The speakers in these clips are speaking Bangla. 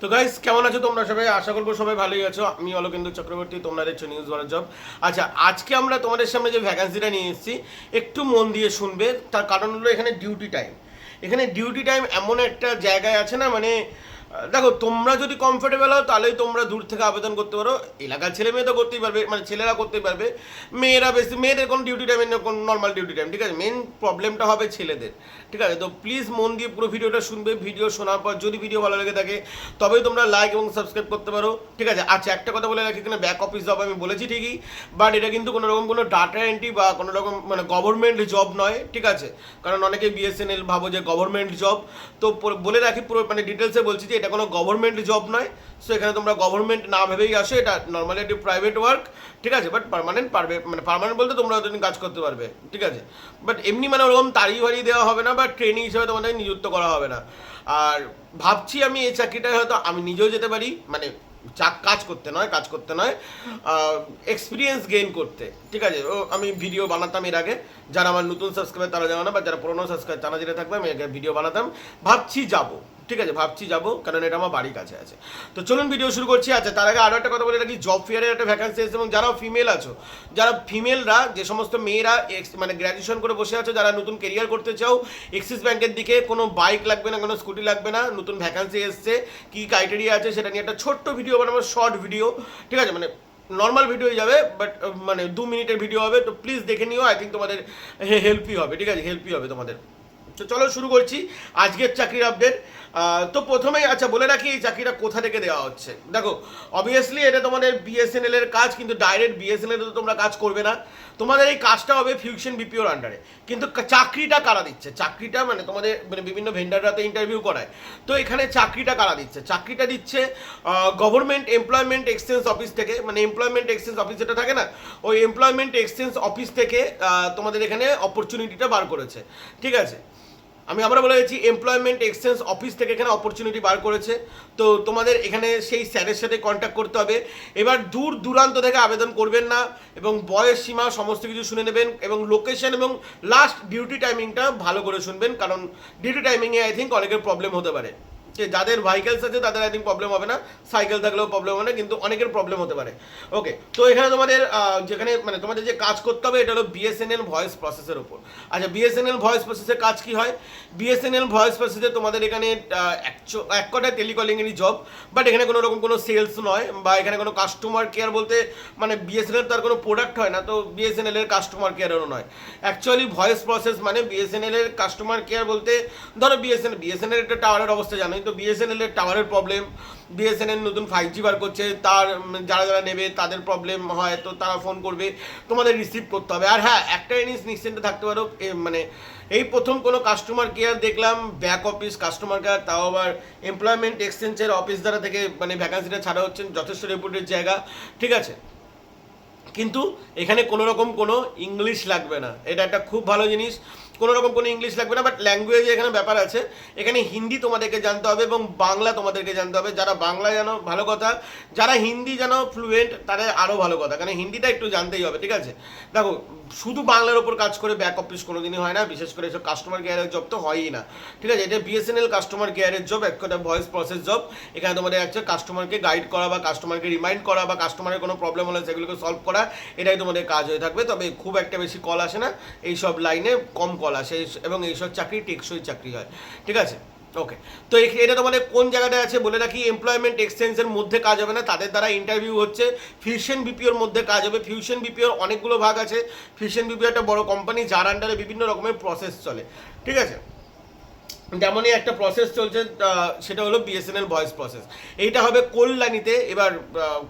তো গাইস কেমন আছো তোমরা সবাই? আশা করব সবাই ভালোই আছো। আমি অলোকেন্দু চক্রবর্তী, তোমরা দেখছ নিউজ ওয়ান জব আচ্ছা আজকে আমরা তোমাদের সামনে যে ভ্যাকান্সিটা নিয়ে এসেছি, একটু মন দিয়ে শুনবে। তার কারণ হলো এখানে ডিউটি টাইম এখানে ডিউটি টাইম এমন একটা জায়গায় আছে না মানে দেখো, তোমরা যদি কমফোর্টেবল হও, তাহলেই তোমরা দূর থেকে আবেদন করতে পারো। এলাকার ছেলে মেয়ে তো করতেই পারবে মানে ছেলেরা করতেই পারবে। মেয়েরা বেশি, মেয়েদের কোনো ডিউটি টাইম কোনো নর্মাল ডিউটি টাইম ঠিক আছে? মেন প্রবলেমটা হবে ছেলেদের, ঠিক আছে? তো প্লিজ মন দিয়ে পুরো ভিডিওটা শুনবে ভিডিও শোনার পর যদি ভিডিও ভালো লেগে থাকে, তবেই তোমরা লাইক এবং সাবস্ক্রাইব করতে পারো, ঠিক আছে? আচ্ছা একটা কথা বলে রাখি, এখানে ব্যাক অফিস জব আমি বলেছি ঠিকই বাট এটা কিন্তু কোনো রকম কোনো ডাটা এন্ট্রি বা কোনো রকম মানে গভর্নমেন্ট জব নয়, ঠিক আছে? কারণ অনেকে বিএসএনএল ভাবো যে গভর্নমেন্ট জব তো বলে রাখি পুরো মানে ডিটেলসে বলছি যে এটা কোনো গভর্নমেন্ট জব নয় সো এখানে তোমরা গভর্নমেন্ট না ভেবেই আসো, এটা নর্মালি একটি প্রাইভেট ওয়ার্ক ঠিক আছে? বাট পার্মানেন্ট পারবে মানে পারমানেন্ট বলতে তোমরা ওদের কাজ করতে পারবে, ঠিক আছে? বাট এমনি মানে ওরকম তাড়িয়ে বাড়িয়ে দেওয়া হবে না, বা ট্রেনিং হিসেবে তোমাদের নিযুক্ত করা হবে না। আর ভাবছি আমি এই চাকরিটায় হয়তো আমি নিজেও যেতে পারি মানে চাক কাজ করতে নয়, কাজ করতে নয় এক্সপিরিয়েন্স গেইন করতে, ঠিক আছে? ও, আমি ভিডিও বানাতাম এর আগে, যারা আমার নতুন সাবস্ক্রাইবার তারা জানো না বা যারা পুরোনো সাবস্ক্রাইব তারা যেটা থাকবে, আমি ভিডিও বানাতাম। ভাবছি যাব ঠিক আছে, ভাবছি যাব কারণ এটা আমার বাড়ির কাছে আছে। তো চলুন ভিডিও শুরু করছি। আচ্ছা তার আগে আরও একটা কথা বলে রাখি জব ফেয়ারের একটা ভ্যাকান্সি এসেছে এবং যারা ফিমেল আছো, যারা ফিমেলরা যে সমস্ত মেয়েরা ex- মানে গ্র্যাজুয়েশন করে বসে আছো, যারা নতুন কেরিয়ার করতে চাও এক্সিস ব্যাংকের দিকে কোনো বাইক লাগবে না, কোনো স্কুটি লাগবে না, নতুন ভ্যাকান্সি এসছে, কী ক্রাইটেরিয়া আছে সেটা নিয়ে একটা ছোট্ট ভিডিও বানাবো শর্ট ভিডিও ঠিক আছে? মানে নর্মাল ভিডিও যাবে বাট মানে দু মিনিটের ভিডিও হবে, তো প্লিজ দেখে নিও আই থিঙ্ক তোমাদের হেল্পই হবে, ঠিক আছে? হেল্পই হবে তোমাদের। তো চলো শুরু করছি, আজকের চাকরির আপডেট তো প্রথমেই আচ্ছা বলে রাখি, এই চাকরিটা কোথা থেকে দেওয়া হচ্ছে? দেখো অবভিয়াসলি এটা তোমাদের বিএসএনএল এর কাজ, কিন্তু ডাইরেক্ট বিএসএনএল তো তোমরা কাজ করবে না। তোমাদের এই কাজটা হবে ফিউশন বিপিওর আন্ডারে কিন্তু চাকরিটা কারা দিচ্ছে? চাকরিটা মানে তোমাদের মানে বিভিন্ন ভেন্ডাররা তো ইন্টারভিউ করায়। তো এখানে চাকরিটা কারা দিচ্ছে? চাকরিটা দিচ্ছে গভর্নমেন্ট এমপ্লয়মেন্ট এক্সচেঞ্জ অফিস থেকে মানে এমপ্লয়মেন্ট এক্সচেঞ্জ অফিস যেটা থাকে না, ওই এমপ্লয়মেন্ট এক্সচেঞ্জ অফিস থেকে তোমাদের এখানে অপরচুনিটিটা বার করেছে। ঠিক আছে? আমি আমরা বলে গেছি এমপ্লয়মেন্ট এক্সচেঞ্জ অফিস থেকে এখানে অপরচুনিটি বার করেছে। তো তোমাদের এখানে সেই স্যারের সাথে কন্ট্যাক্ট করতে হবে। এবার দূর দূরান্ত থেকে আবেদন করবেন না এবং বয়স সীমা সমস্ত কিছু শুনে নেবেন এবং লোকেশন এবং লাস্ট ডিউটি টাইমিংটা ভালো করে শুনবেন। কারণ ডিউটি টাইমিংয়ে আই থিঙ্ক অনেকের প্রবলেম হতে পারে। যে যাদের ভাইকেলস আছে তাদের আই থিঙ্ক প্রবলেম হবে না। সাইকেল থাকলেও প্রবলেম হবে না, কিন্তু অনেকের প্রবলেম হতে পারে। ওকে তো এখানে তোমাদের যেখানে মানে তোমাদের যে কাজ করতে হবে, এটা হলো বিএসএনএল ভয়েস প্রসেসের উপর। আচ্ছা বিএসএনএল ভয়েস প্রসেসের কাজ কি হয়? বিএসএনএল ভয়েস প্রসেসে তোমাদের এখানে এক কথায় টেলিকলিংয়েরই জব বাট এখানে কোনো রকম কোনো সেলস নয়, বা এখানে কোনো কাস্টমার কেয়ার বলতে মানে বিএসএনএল তার কোনো প্রোডাক্ট হয় না, তো বিএসএনএল এর কাস্টমার কেয়ারেরও নয়। অ্যাকচুয়ালি ভয়েস প্রসেস মানে বিএসএনএল এর কাস্টমার কেয়ার বলতে, ধরো বিএসএনএল বিএসএনএল একটা টাওয়ারের অবস্থা জানোই তো বিএসএনএল এর টাওয়ারের প্রবলেম বিএসএনএল নতুন ফাইভ জি বার করছে, তার, যারা যারা নেবে তাদের প্রবলেম হয়, তো তারা ফোন করবে, তোমাদের রিসিভ করতে হবে। আর হ্যাঁ একটা জিনিস নিশ্চিন্তে থাকতে পারো মানে এই প্রথম কোনো কাস্টমার কেয়ার দেখলাম ব্যাক অফিস কাস্টমার কেয়ার তাও আবার এমপ্লয়মেন্ট এক্সচেঞ্জের অফিস দ্বারা থেকে মানে ভ্যাকান্সিটা ছাড়া হচ্ছেন যথেষ্ট রেপুটেড জায়গা, ঠিক আছে? কিন্তু এখানে কোনো রকম কোনো ইংলিশ লাগবে না, এটা একটা খুব ভালো জিনিস। কোনো রকম কোনো ইংলিশ লাগবে না বাট ল্যাঙ্গুয়েজ এখানে ব্যাপার আছে। এখানে হিন্দি তোমাদেরকে জানতে হবে এবং বাংলা তোমাদেরকে জানতে হবে। যারা বাংলা জানো, ভালো কথা। যারা হিন্দি জানো ফ্লুয়েন্ট তাদের আরও ভালো কথা। কারণ হিন্দিটা একটু জানতেই হবে, ঠিক আছে? দেখো, শুধু বাংলার ওপর কাজ করে ব্যাক অফিস কোনোদিনই হয় না, বিশেষ করে এসব কাস্টমার কেয়ারের জব তো হয়ই না। ঠিক আছে? এটা বিএসএনএল কাস্টমার কেয়ারের জব এক কথা ভয়েস প্রসেস জব এখানে তোমাদের একটা কাস্টমারকে গাইড করা বা কাস্টমারকে রিমাইন্ড করা বা কাস্টমারের কোনো প্রবলেম হলে সেগুলোকে সলভ করা, এটাই তোমাদের কাজ হয়ে থাকবে। তবে খুব একটা বেশি কল আসে না। এই সব লাইনে কম কল আসে এই- এবং এইসব চাকরি টেকসই চাকরি হয়। ঠিক আছে? ওকে তো এটা তোমাদের কোন জায়গাটায় আছে বলে রাখি এমপ্লয়মেন্ট এক্সচেঞ্জের মধ্যে কাজ হবে না, তাদের দ্বারা ইন্টারভিউ হচ্ছে। ফিউশন বিপিওর মধ্যে কাজ হবে। ফিউশন বিপিওর অনেকগুলো ভাগ আছে। ফিউশন বিপিও একটা বড় কোম্পানি যার আন্ডারে বিভিন্ন রকমের প্রসেস চলে। ঠিক আছে? যেমনই একটা প্রসেস চলছে সেটা হলো বিএসএনএল ভয়েস প্রসেস এইটা হবে কল্যাণীতে, এবার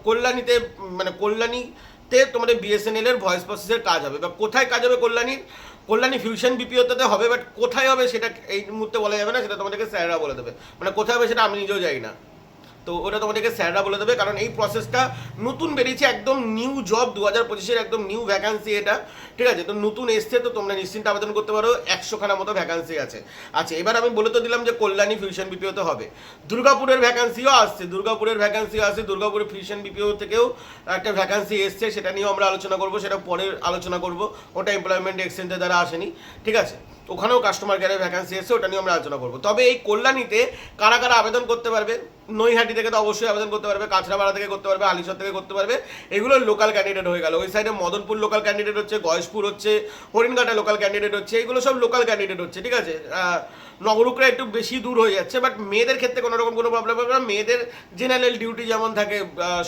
কল্যাণীতে মানে মানে কল্যাণীতে তোমাদের বিএসএনএল এর ভয়েস প্রসেসের কাজ হবে। বা কোথায় কাজ হবে কল্যাণীর কল্যাণী ফিউশন বিপিওতে হবে বাট কোথায় হবে সেটা এই মুহূর্তে বলা যাবে না, সেটা তোমাদেরকে স্যাররা বলে দেবে। মানে কোথায় হবে সেটা আমি নিজেও যাই না। তো ওটা তোমাদেরকে স্যাররা বলে দেবে, কারণ এই প্রসেসটা নতুন বেরিয়েছে একদম নিউ জব দু হাজার পঁচিশের একদম নিউ ভ্যাকান্সি এটা, ঠিক আছে? তো নতুন এসছে, তো তোমরা নিশ্চিন্তে আবেদন করতে পারো, একশোখানা মতো ভ্যাকান্সি আছে। আচ্ছা এবার আমি বলে তো দিলাম যে কল্যাণী ফিউশন বিপিওতে হবে। দুর্গাপুরের ভ্যাকান্সিও আসছে, দুর্গাপুরের ভ্যাকান্সিও আসছে দুর্গাপুরের ফিউশন বিপিও থেকেও একটা ভ্যাকান্সি এসছে, সেটা নিয়েও আমরা আলোচনা করব, সেটা পরে আলোচনা করব, ওটা এমপ্লয়মেন্ট এক্সচেঞ্জের দ্বারা আসেনি, ঠিক আছে? ওখানেও কাস্টমার কেয়ারে ভ্যাকান্সি এসে ওটা নিয়ে আমরা আলোচনা করব। তবে এই কল্যাণীতে কারা কারা আবেদন করতে পারবে? নৈহাটি থেকে তো অবশ্যই আবেদন করতে পারবে, কাঁচরাপাড়া থেকে করতে পারবে, আলিশর থেকে করতে পারবে। এগুলো লোকাল ক্যান্ডিডেট হয়ে গেল। ওই সাইডে মদনপুর লোকাল ক্যান্ডিডেট হচ্ছে, গয়েশপুর হচ্ছে, হরিণঘাটা লোকাল ক্যান্ডিডেট হচ্ছে, এগুলো সব লোকাল ক্যান্ডিডেট হচ্ছে, ঠিক আছে? নগরুকরা একটু বেশি দূর হয়ে যাচ্ছে বাট মেয়েদের ক্ষেত্রে কোনো রকম কোনো প্রবলেম হবে না। মেয়েদের জেনারেল ডিউটি যেমন থাকে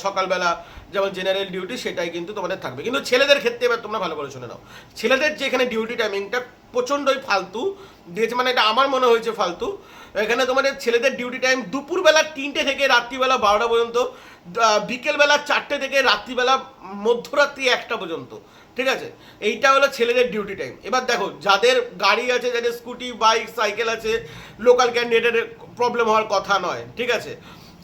সকালবেলা যেমন জেনারেল ডিউটি সেটাই কিন্তু তোমাদের থাকবে। কিন্তু ছেলেদের ক্ষেত্রে এবার তোমরা ভালো করে শুনে নাও। ছেলেদের যেখানে ডিউটি টাইমিংটা প্রচণ্ডই ফালতু। দিয়েছে মানে এটা আমার মনে হয়েছে ফালতু। এখানে তোমাদের ছেলেদের ডিউটি টাইম দুপুরবেলা তিনটে থেকে রাত্রিবেলা বারোটা পর্যন্ত বিকেলবেলা চারটে থেকে রাত্রিবেলা মধ্যরাত্রি একটা পর্যন্ত। ঠিক আছে? এইটা হলো ছেলেদের ডিউটি টাইম এবার দেখো, যাদের গাড়ি আছে, যাদের স্কুটি বাইক সাইকেল আছে লোকাল ক্যান্ডিডেটের প্রবলেম হওয়ার কথা নয়। ঠিক আছে?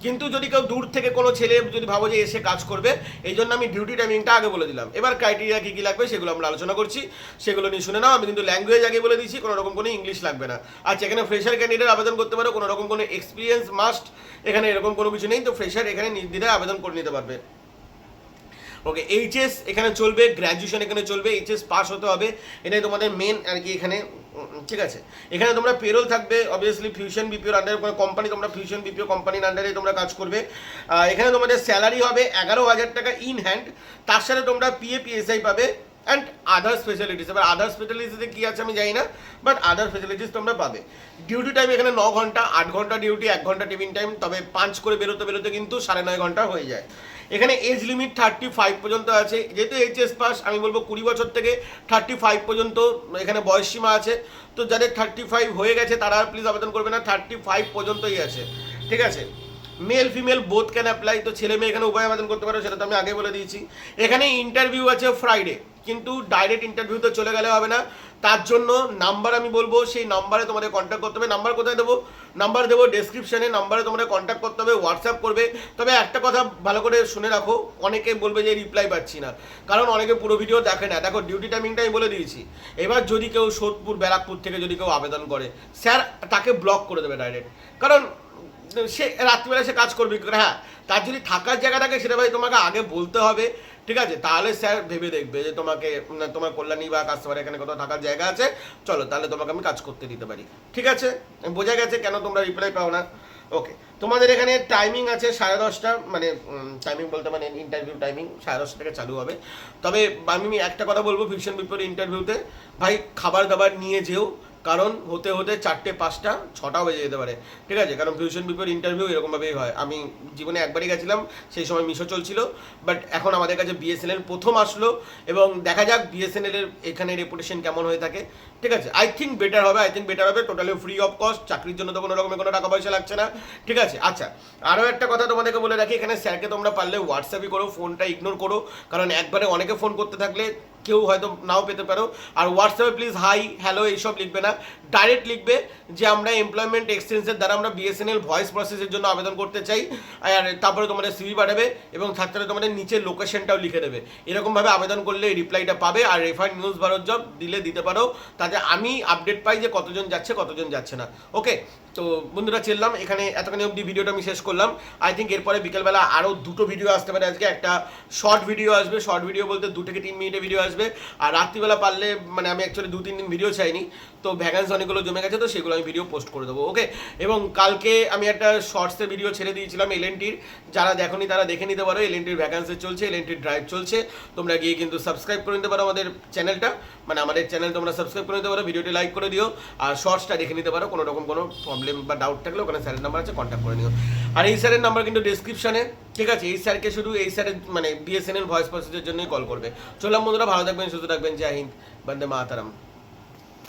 কিন্তু যদি কেউ দূর থেকে কোনো ছেলে যদি ভাবো যে এসে কাজ করবে, এই জন্য আমি ডিউটি টাইমিংটা আগে বলে দিলাম। এবার ক্রাইটেরিয়া কী কী লাগবে সেগুলো আমরা আলোচনা করছি। সেগুলো নিয়ে শুনে নাও, আমি কিন্তু ল্যাঙ্গুয়েজ আগে বলে দিচ্ছি কোনো রকম কোনো ইংলিশ লাগবে না। আচ্ছা এখানে ফ্রেশার ক্যান্ডিডেট আবেদন করতে পারো, কোনো রকম কোনো এক্সপিরিয়েন্স মাস্ট এখানে এরকম কোনো কিছু নেই, তো ফ্রেশার এখানে নির্দ্বিধায় আবেদন করে নিতে পারবে। ওকে এইচএস এখানে চলবে গ্র্যাজুয়েশন এখানে চলবে এইচএস পাস হতে হবে, এটাই তোমাদের মেন আর কি এখানে ঠিক আছে? এখানে তোমরা পেরোল থাকবে অবভিয়াসলি ফিউশন বিপিওর আন্ডারে কোনো কোম্পানি তোমরা ফিউশন বিপিও কোম্পানির আন্ডারে তোমরা কাজ করবে। এখানে তোমাদের স্যালারি হবে এগারো হাজার টাকা ইন হ্যান্ড তার সাথে তোমরা পিএ পিএসআই পাবে অ্যান্ড আদার স্পেশালিটিস এবার আদার স্পেশালিটিসে কী আছে আমি জানি না বাট আদার ফেসিলিটিস তোমরা পাবে। ডিউটি টাইম এখানে ন ঘণ্টা, আট ঘণ্টা ডিউটি এক ঘণ্টা টিফিন টাইম তবে পাঁচ করে বেরোতে বেরোতে কিন্তু সাড়ে নয় ঘণ্টা হয়ে যায়। এখানে এজ লিমিট থার্টি ফাইভ পর্যন্ত আছে। যেহেতু এইচএস পাস আমি বলব কুড়ি বছর থেকে থার্টি ফাইভ পর্যন্ত এখানে বয়স সীমা আছে। তো যাদের থার্টি ফাইভ হয়ে গেছে, তারা আর প্লিজ আবেদন করবে না থার্টি ফাইভ পর্যন্তই আছে। ঠিক আছে? Male female both can apply তো ছেলে মেয়ে এখানে উভয় আবেদন করতে পারো, সেটা তো আমি আগে বলে দিয়েছি। এখানে ইন্টারভিউ আছে ফ্রাইডে কিন্তু ডাইরেক্ট ইন্টারভিউতে চলে গেলে হবে না। তার জন্য নাম্বার আমি বলব, সেই নাম্বারে তোমাদের কন্ট্যাক্ট করতে হবে। নাম্বার কোথায় দেবো? নাম্বার দেবো ডেসক্রিপশনে নাম্বারে তোমাদের কন্ট্যাক্ট করতে হবে হোয়াটসঅ্যাপ করবে। তবে একটা কথা ভালো করে শুনে রাখো, অনেকে বলবে যে রিপ্লাই পাচ্ছি না। কারণ অনেকে পুরো ভিডিও দেখে না। দেখো ডিউটি টাইমিংটা আমি বলে দিয়েছি। এবার যদি কেউ সোদপুর, ব্যারাকপুর থেকে যদি কেউ আবেদন করে, স্যার তাকে ব্লক করে দেবে ডাইরেক্ট কারণ সে রাত্রিবেলা সে কাজ করবে। হ্যাঁ তার যদি থাকার জায়গা থাকে, সেটা ভাই তোমাকে আগে বলতে হবে। ঠিক আছে? তাহলে স্যার ভেবে দেখবে যে তোমাকে তোমার কল্যাণী বা কাস্টমার এখানে কোথাও থাকার জায়গা আছে। চলো, তাহলে তোমাকে আমি কাজ করতে দিতে পারি। ঠিক আছে? বোঝা গেছে কেন তোমরা রিপ্লাই পাও না? ওকে তোমাদের এখানে টাইমিং আছে সাড়ে দশটা মানে টাইমিং বলতে মানে ইন্টারভিউ টাইমিং সাড়ে দশটা থেকে চালু হবে। তবে আমি একটা কথা বলব ফিকশন বিপরীত ইন্টারভিউতে ভাই, খাবার দাবার নিয়ে যেও। কারণ হতে হতে চারটে, পাঁচটা, ছটাও বেজে যেতে পারে। ঠিক আছে? কারণ ফিউশন পিপের ইন্টারভিউ এরকমভাবেই হয়। আমি জীবনে একবারই গেছিলাম, সেই সময় মিশো চলছিল। বাট এখন আমাদের কাছে বিএসএনএল প্রথম আসলো এবং দেখা যাক বিএসএনএল এর এখানে রেপুটেশন কেমন হয়ে থাকে। ঠিক আছে? আই থিঙ্ক বেটার হবে। আই থিঙ্ক বেটার হবে। টোটালি ফ্রি অফ কস্ট চাকরির জন্য তো কোনো রকমের কোনো টাকা পয়সা লাগছে না। ঠিক আছে? আচ্ছা আরও একটা কথা তোমাদেরকে বলে রাখি। এখানে স্যারকে তোমরা পারলে হোয়াটসঅ্যাপই করো ফোনটা ইগনোর করো। কারণ একবারে অনেকে ফোন করতে থাকলে কেউ হয়তো নাও পেতে পারো। আর হোয়াটসঅ্যাপে প্লিজ হাই হ্যালো এইসব লিখবে না। ডাইরেক্ট লিখবে যে আমরা এমপ্লয়মেন্ট এক্সচেঞ্জের দ্বারা আমরা বিএসএনএল ভয়েস প্রসেসের জন্য আবেদন করতে চাই। আর তারপরে তোমাদের সিভি পাঠাবে এবং থাকতে তোমাদের নিচে লোকেশনটাও লিখে দেবে। এরকমভাবে আবেদন করলে রিপ্লাইটা পাবে আর রেফার নিউজ ভারত জব দিলে দিতে পারো। তাতে আমি আপডেট পাই যে কতজন যাচ্ছে কতজন যাচ্ছে না। ওকে তো বন্ধুরা চললাম এখানে এতখানি অবধি ভিডিওটা আমি শেষ করলাম। আই থিঙ্ক এরপরে বিকেলবেলা আরও দুটো ভিডিও আসতে পারে আজকে। একটা শর্ট ভিডিও আসবে। শর্ট ভিডিও বলতে দু থেকে তিন মিনিটের ভিডিও আসবে। আর রাত্রিবেলা পারলে মানে আমি অ্যাকচুয়ালি দু তিন দিন ভিডিও চাইনি। তো ভ্যাকান্সি অনেকগুলো জমে গেছে, তো সেগুলো আমি ভিডিও পোস্ট করে দেবো ওকে এবং কালকে আমি একটা শর্টসের ভিডিও ছেড়ে দিয়েছিলাম এলএনটির যারা দেখোনি তারা দেখে নিতে পারো এলএনটির ভ্যাকান্সি চলছে এলএনটির ড্রাইভ চলছে। তোমরা গিয়ে কিন্তু সাবস্ক্রাইব করে নিতে পারো আমাদের চ্যানেলটা মানে আমাদের চ্যানেল তোমরা সাবস্ক্রাইব করে নিতে পারো ভিডিওটি লাইক করে দিও। আর শর্টসটা দেখে নিতে পারো, কোনো রকম কোনো প্রবলেম বা ডাউট থাকলে ওখানে স্যারের নাম্বার আছে কন্ট্যাক্ট করে নিও। আর এই স্যারের নাম্বার কিন্তু ডিসক্রিপশনে ঠিক আছে? এই স্যারকে শুধু এই স্যারের মানে বিএসএনএল ভয়েস প্রসেসের জন্যই কল করবে। চললাম বন্ধুরা, ভালো থাকবেন, সুস্থ থাকবেন। জয় হিন্দ। বন্দে মাতারাম।